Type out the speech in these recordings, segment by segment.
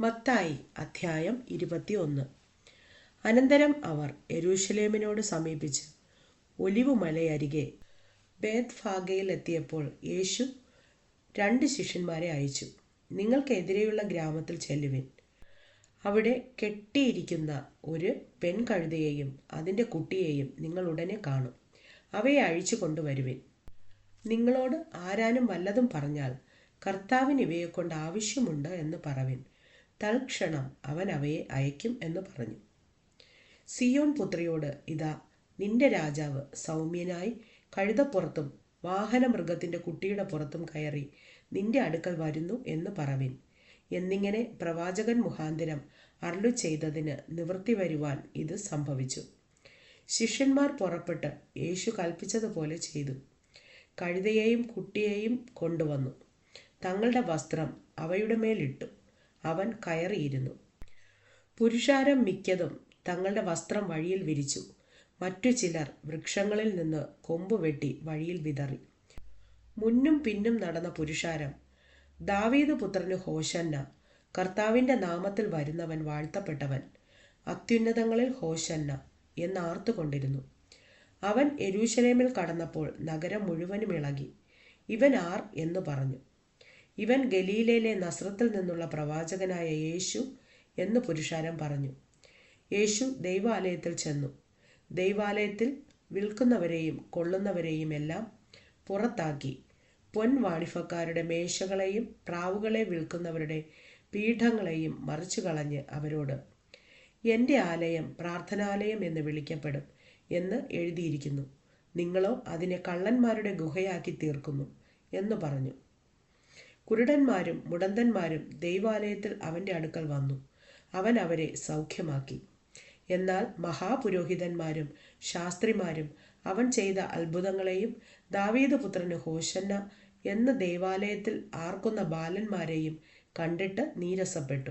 മത്തായി അധ്യായം ഇരുപത്തിയൊന്ന്. അനന്തരം അവർ യെരൂശലേമിനോട് സമീപിച്ച് ഒലിവുമലയരികെ ബേത്ഫാഗയിൽ എത്തിയപ്പോൾ യേശു രണ്ട് ശിഷ്യന്മാരെ അയച്ചു നിങ്ങൾക്കെതിരെയുള്ള ഗ്രാമത്തിൽ ചെല്ലുവിൻ. അവിടെ കെട്ടിയിരിക്കുന്ന ഒരു പെൺകഴുതയെയും അതിന്റെ കുട്ടിയെയും നിങ്ങൾ ഉടനെ കാണും. അവയെ അഴിച്ചു കൊണ്ടുവരുവിൻ. നിങ്ങളോട് ആരാനും വല്ലതും പറഞ്ഞാൽ കർത്താവിന് ഇവയെക്കൊണ്ട് ആവശ്യമുണ്ട് എന്ന് പറവിൻ. തൽക്ഷണം അവൻ അവയെ അയക്കും എന്ന് പറഞ്ഞു. സിയോൻ പുത്രിയോട് ഇതാ നിന്റെ രാജാവ് സൗമ്യനായി കഴുതപ്പുറത്തും വാഹന മൃഗത്തിന്റെ കുട്ടിയുടെ പുറത്തും കയറി നിന്റെ അടുക്കൽ വരുന്നു എന്ന് പറവിൻ. എന്നിങ്ങനെ പ്രവാചകൻ മുഖാന്തരം അരുളു ചെയ്തതിന് നിവൃത്തി വരുവാൻ ഇത് സംഭവിച്ചു. ശിഷ്യന്മാർ പുറപ്പെട്ട് യേശു കൽപ്പിച്ചതുപോലെ ചെയ്തു. കഴുതയെയും കുട്ടിയെയും കൊണ്ടുവന്നു. തങ്ങളുടെ വസ്ത്രം അവയുടെ മേലിട്ടു. അവൻ കയറിയിരുന്നു. പുരുഷാരം മിക്കതും തങ്ങളുടെ വസ്ത്രം വഴിയിൽ വിരിച്ചു. മറ്റു ചിലർ വൃക്ഷങ്ങളിൽ നിന്ന് കൊമ്പ് വെട്ടി വഴിയിൽ വിതറി. മുന്നും പിന്നും നടന്ന പുരുഷാരം ദാവീദ് പുത്രന് ഹോശന്ന കർത്താവിന്റെ നാമത്തിൽ വരുന്നവൻ വാഴ്ത്തപ്പെട്ടവൻ അത്യുന്നതങ്ങളിൽ ഹോശന്ന എന്നാർത്തുകൊണ്ടിരുന്നു. അവൻ എരൂശലേമിൽ കടന്നപ്പോൾ നഗരം മുഴുവനും ഇളകി. ഇവൻ ആർ എന്ന് പറഞ്ഞു. ഇവൻ ഗലീലയിലെ നസ്രത്തിൽ നിന്നുള്ള പ്രവാചകനായ യേശു എന്ന് പുരുഷാരം പറഞ്ഞു. യേശു ദൈവാലയത്തിൽ ചെന്നു. ദൈവാലയത്തിൽ വിൽക്കുന്നവരെയും കൊള്ളുന്നവരെയും എല്ലാം പുറത്താക്കി. പൊൻ വാണിഫക്കാരുടെ മേശകളെയും പ്രാവുകളെ വിൽക്കുന്നവരുടെ പീഠങ്ങളെയും മറിച്ചു കളഞ്ഞ് അവരോട് എന്റെ ആലയം പ്രാർത്ഥനാലയം എന്ന് വിളിക്കപ്പെടും എന്ന് എഴുതിയിരിക്കുന്നു. നിങ്ങളോ അതിനെ കള്ളന്മാരുടെ ഗുഹയാക്കി തീർക്കുന്നു എന്ന് പറഞ്ഞു. കുരുടന്മാരും മുടന്തന്മാരും ദൈവാലയത്തിൽ അവന്റെ അടുക്കൽ വന്നു. അവൻ അവരെ സൗഖ്യമാക്കി. എന്നാൽ മഹാപുരോഹിതന്മാരും ശാസ്ത്രിമാരും അവൻ ചെയ്ത അത്ഭുതങ്ങളെയും ദാവീദ് പുത്രന് ഹോശന്ന എന്ന ദേവാലയത്തിൽ ആർക്കുന്ന ബാലന്മാരെയും കണ്ടിട്ട് നീരസപ്പെട്ടു.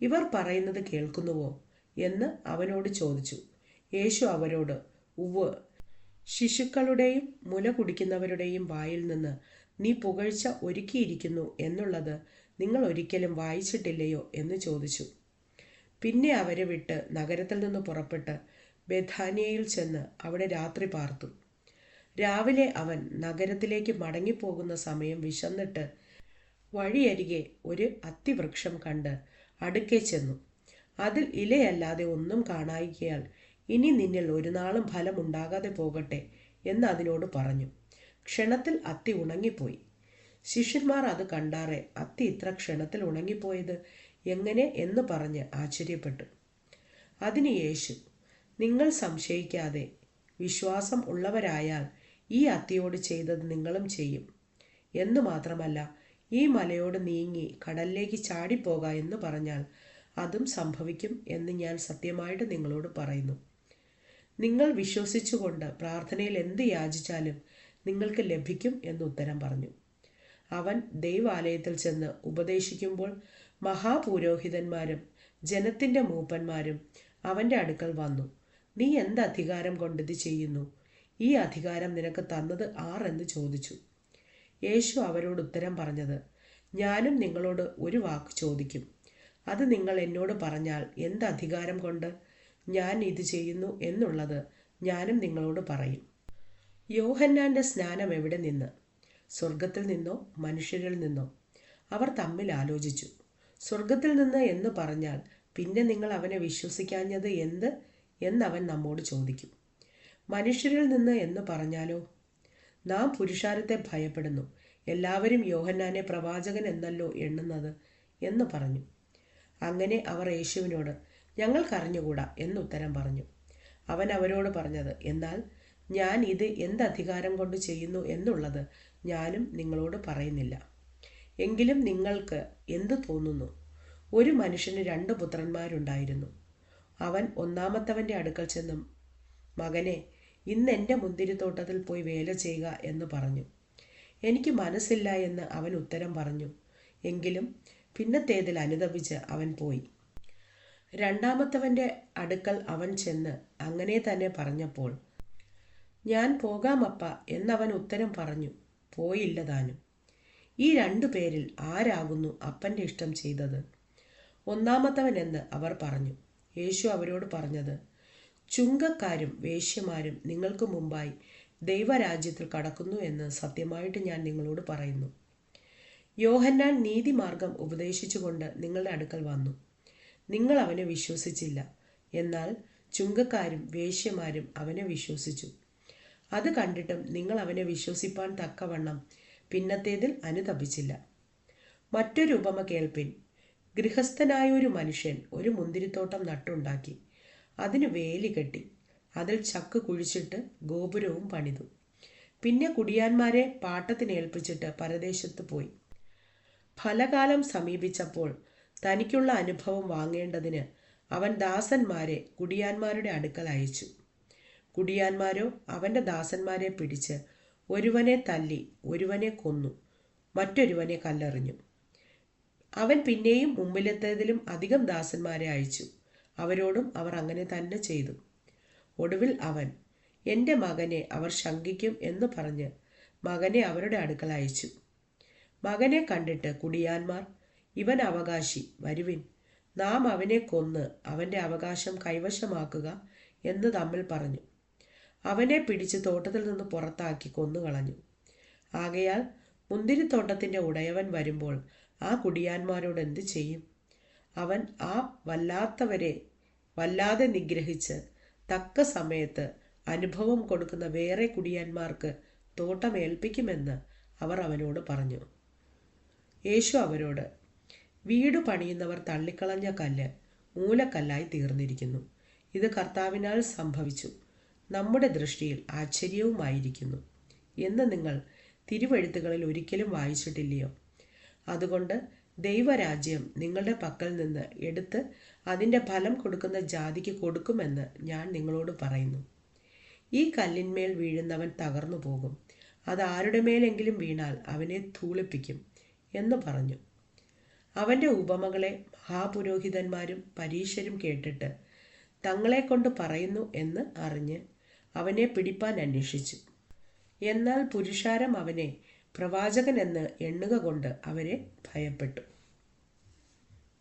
ഇവർ പറയുന്നത് കേൾക്കുന്നുവോ എന്ന് അവനോട് ചോദിച്ചു. യേശു അവരോട് ഉവ് ശിശുക്കളുടെയും മുല കുടിക്കുന്നവരുടെയും വായിൽ നിന്ന് നീ പുകഴ്ച ഒരുക്കിയിരിക്കുന്നു എന്നുള്ളത് നിങ്ങൾ ഒരിക്കലും വായിച്ചിട്ടില്ലയോ എന്ന് ചോദിച്ചു. പിന്നെ അവരെ വിട്ട് നഗരത്തിൽ നിന്ന് പുറപ്പെട്ട് ബഥാനിയയിൽ ചെന്ന് അവിടെ രാത്രി പാർത്തു. രാവിലെ അവൻ നഗരത്തിലേക്ക് മടങ്ങിപ്പോകുന്ന സമയം വിശന്നിട്ട് വഴിയരികെ ഒരു അത്തിവൃക്ഷം കണ്ട് അടുക്കെ ചെന്നു. അതിൽ ഇലയല്ലാതെ ഒന്നും കാണായികയാൽ ഇനി നിന്നിൽ ഒരു നാളും ഫലമുണ്ടാകാതെ പോകട്ടെ എന്ന് അതിനോട് പറഞ്ഞു. ക്ഷണത്തിൽ അത്തി ഉണങ്ങിപ്പോയി. ശിഷ്യന്മാർ അത് കണ്ടാറെ അത്തി ഇത്ര ക്ഷണത്തിൽ ഉണങ്ങിപ്പോയത് എങ്ങനെ എന്ന് പറഞ്ഞ് ആശ്ചര്യപ്പെട്ടു. അതിന് യേശു നിങ്ങൾ സംശയിക്കാതെ വിശ്വാസം ഉള്ളവരായാൽ ഈ അത്തിയോട് ചെയ്തത് നിങ്ങളും ചെയ്യും. എന്ന് മാത്രമല്ല ഈ മലയോട് നീങ്ങി കടലിലേക്ക് ചാടിപ്പോക എന്ന് പറഞ്ഞാൽ അതും സംഭവിക്കും എന്ന് ഞാൻ സത്യമായിട്ട് നിങ്ങളോട് പറയുന്നു. നിങ്ങൾ വിശ്വസിച്ചുകൊണ്ട് പ്രാർത്ഥനയിൽ എന്ത് യാചിച്ചാലും നിങ്ങൾക്ക് ലഭിക്കും എന്ന് ഉത്തരം പറഞ്ഞു. അവൻ ദൈവാലയത്തിൽ ചെന്ന് ഉപദേശിക്കുമ്പോൾ മഹാപുരോഹിതന്മാരും ജനത്തിന്റെ മൂപ്പന്മാരും അവന്റെ അടുക്കൽ വന്നു. നീ എന്ത് അധികാരം കൊണ്ടിത് ചെയ്യുന്നു? ഈ അധികാരം നിനക്ക് തന്നത് ആർ എന്ന് ചോദിച്ചു. യേശു അവരോട് ഉത്തരം പറഞ്ഞത് ഞാനും നിങ്ങളോട് ഒരു വാക്ക് ചോദിക്കും. അത് നിങ്ങൾ എന്നോട് പറഞ്ഞാൽ എന്ത് അധികാരം കൊണ്ട് ഞാൻ ഇത് ചെയ്യുന്നു എന്നുള്ളത് ഞാനും നിങ്ങളോട് പറയും. യോഹന്നാന്റെ സ്നാനം എവിടെ നിന്ന്? സ്വർഗത്തിൽ നിന്നോ? മനുഷ്യരിൽ നിന്നോ? അവർ തമ്മിൽ ആലോചിച്ചു. സ്വർഗത്തിൽ നിന്ന് എന്ന് പറഞ്ഞാൽ പിന്നെ നിങ്ങൾ അവനെ വിശ്വസിക്കാഞ്ഞത് എന്ത്? എന്നവൻ നമ്മോട് ചോദിക്കും. മനുഷ്യരിൽ നിന്ന് എന്ന് പറഞ്ഞാലോ? നാം പുരുഷാരത്തെ ഭയപ്പെടുന്നു. എല്ലാവരും യോഹന്നാനെ പ്രവാചകൻ എന്നല്ലോ എണ്ണുന്നത് എന്ന് പറഞ്ഞു. അങ്ങനെ അവർ യേശുവിനോട് ഞങ്ങൾക്കറിഞ്ഞുകൂടാ? എന്നുത്തരം പറഞ്ഞു. അവൻ അവരോട് പറഞ്ഞത് എന്നാൽ ഞാൻ ഇത് എന്ത് അധികാരം കൊണ്ട് ചെയ്യുന്നു എന്നുള്ളത് ഞാനും നിങ്ങളോട് പറയുന്നില്ല. എങ്കിലും നിങ്ങൾക്ക് എന്ത് തോന്നുന്നു? ഒരു മനുഷ്യന് രണ്ട് പുത്രന്മാരുണ്ടായിരുന്നു. അവൻ ഒന്നാമത്തവന്റെ അടുക്കൽ ചെന്നും മകനെ ഇന്ന് എന്റെ മുന്തിരിത്തോട്ടത്തിൽ പോയി വേല ചെയ്യുക എന്ന് പറഞ്ഞു. എനിക്ക് മനസ്സില്ല എന്ന് അവൻ ഉത്തരം പറഞ്ഞു. എങ്കിലും പിന്നത്തേതിൽ അനുദപിച്ച് അവൻ പോയി. രണ്ടാമത്തവന്റെ അടുക്കൽ അവൻ ചെന്ന് അങ്ങനെ തന്നെ പറഞ്ഞപ്പോൾ ഞാൻ പോകാമപ്പ എന്നവൻ ഉത്തരം പറഞ്ഞു. പോയില്ല താനും. ഈ രണ്ടു പേരിൽ ആരാകുന്നു അപ്പന്റെ ഇഷ്ടം ചെയ്തത്? ഒന്നാമത്തവൻ എന്ന് അവർ പറഞ്ഞു. യേശു അവരോട് പറഞ്ഞത് ചുങ്കക്കാരും വേശ്യമാരും നിങ്ങൾക്ക് മുമ്പായി ദൈവരാജ്യത്തിൽ കടക്കുന്നു എന്ന് സത്യമായിട്ട് ഞാൻ നിങ്ങളോട് പറയുന്നു. യോഹന്നാൻ നീതിമാർഗം ഉപദേശിച്ചുകൊണ്ട് നിങ്ങളുടെ അടുക്കൽ വന്നു. നിങ്ങൾ അവനെ വിശ്വസിച്ചില്ല. എന്നാൽ ചുങ്കക്കാരും വേശ്യമാരും അവനെ വിശ്വസിച്ചു. അത് കണ്ടിട്ടും നിങ്ങൾ അവനെ വിശ്വസിപ്പാൻ തക്കവണ്ണം പിന്നത്തേതിൽ അനുതപിച്ചില്ല. മറ്റൊരു ഉപമ കേൾപ്പിൻ. ഗൃഹസ്ഥനായ ഒരു മനുഷ്യൻ ഒരു മുന്തിരിത്തോട്ടം നട്ടുണ്ടാക്കി. അതിന് വേലി കെട്ടി. അതിൽ ചക്ക് കുഴിച്ചിട്ട് ഗോപുരവും പണിതു. പിന്നെ കുടിയാന്മാരെ പാട്ടത്തിന് ഏൽപ്പിച്ചിട്ട് പരദേശത്ത് പോയി. ഫലകാലം സമീപിച്ചപ്പോൾ തനിക്കുള്ള അനുഭവം വാങ്ങേണ്ടതിന് അവൻ ദാസന്മാരെ കുടിയാന്മാരുടെ അടുക്കൽ അയച്ചു. കുടിയാന്മാരോ അവന്റെ ദാസന്മാരെ പിടിച്ച് ഒരുവനെ തല്ലി ഒരുവനെ കൊന്നു മറ്റൊരുവനെ കല്ലെറിഞ്ഞു. അവൻ പിന്നെയും മുമ്പിലെത്തതിലും അധികം ദാസന്മാരെ അയച്ചു. അവരോടും അവർ അങ്ങനെ തന്നെ ചെയ്തു. ഒടുവിൽ അവൻ എന്റെ മകനെ അവർ ശങ്കിക്കും എന്ന് പറഞ്ഞ് മകനെ അവരുടെ അടുക്കൽ അയച്ചു. മകനെ കണ്ടിട്ട് കുടിയാന്മാർ ഇവൻ അവകാശി വരുവിൻ. നാം അവനെ കൊന്ന് അവന്റെ അവകാശം കൈവശമാക്കുക എന്ന് തമ്മിൽ പറഞ്ഞു. അവനെ പിടിച്ച് തോട്ടത്തിൽ നിന്ന് പുറത്താക്കി കൊന്നുകളഞ്ഞു. ആകയാൽ മുന്തിരിത്തോട്ടത്തിന്റെ ഉടയവൻ വരുമ്പോൾ ആ കുടിയാന്മാരോട് എന്ത് ചെയ്യും? അവൻ ആ വല്ലാത്തവരെ വല്ലാതെ നിഗ്രഹിച്ച് തക്ക സമയത്ത് അനുഭവം കൊടുക്കുന്ന വേറെ കുടിയാന്മാർക്ക് തോട്ടമേൽപ്പിക്കുമെന്ന് അവർ അവനോട് പറഞ്ഞു. യേശു അവരോട് വീട് പണിയുന്നവർ തള്ളിക്കളഞ്ഞ കല്ല് മൂലക്കല്ലായി തീർന്നിരിക്കുന്നു. ഇത് കർത്താവിനാൽ സംഭവിച്ചു. നമ്മുടെ ദൃഷ്ടിയിൽ ആശ്ചര്യവുമായിരിക്കുന്നു എന്ന് നിങ്ങൾ തിരുവഴുത്തുകളിൽ ഒരിക്കലും വായിച്ചിട്ടില്ലയോ? അതുകൊണ്ട് ദൈവരാജ്യം നിങ്ങളുടെ പക്കൽ നിന്ന് എടുത്ത് അതിന്റെ ഫലം കൊടുക്കുന്ന ജാതിക്ക് കൊടുക്കുമെന്ന് ഞാൻ നിങ്ങളോട് പറയുന്നു. ഈ കല്ലിന്മേൽ വീഴുന്നവൻ തകർന്നു പോകും. അത് ആരുടെ മേലെങ്കിലും വീണാൽ അവനെ ധൂളിപ്പിക്കും എന്ന് പറഞ്ഞു. അവന്റെ ഉപമകളെ മഹാപുരോഹിതന്മാരും പരീശരും കേട്ടിട്ട് തങ്ങളെ കൊണ്ട് പറയുന്നു എന്ന് അറിഞ്ഞ് അവനെ പിടിപ്പാൻ അന്വേഷിച്ചു. എന്നാൽ പുരുഷാരം അവനെ പ്രവാചകൻ എന്ന് എണ്ണുക കൊണ്ട് അവരെ ഭയപ്പെട്ടു.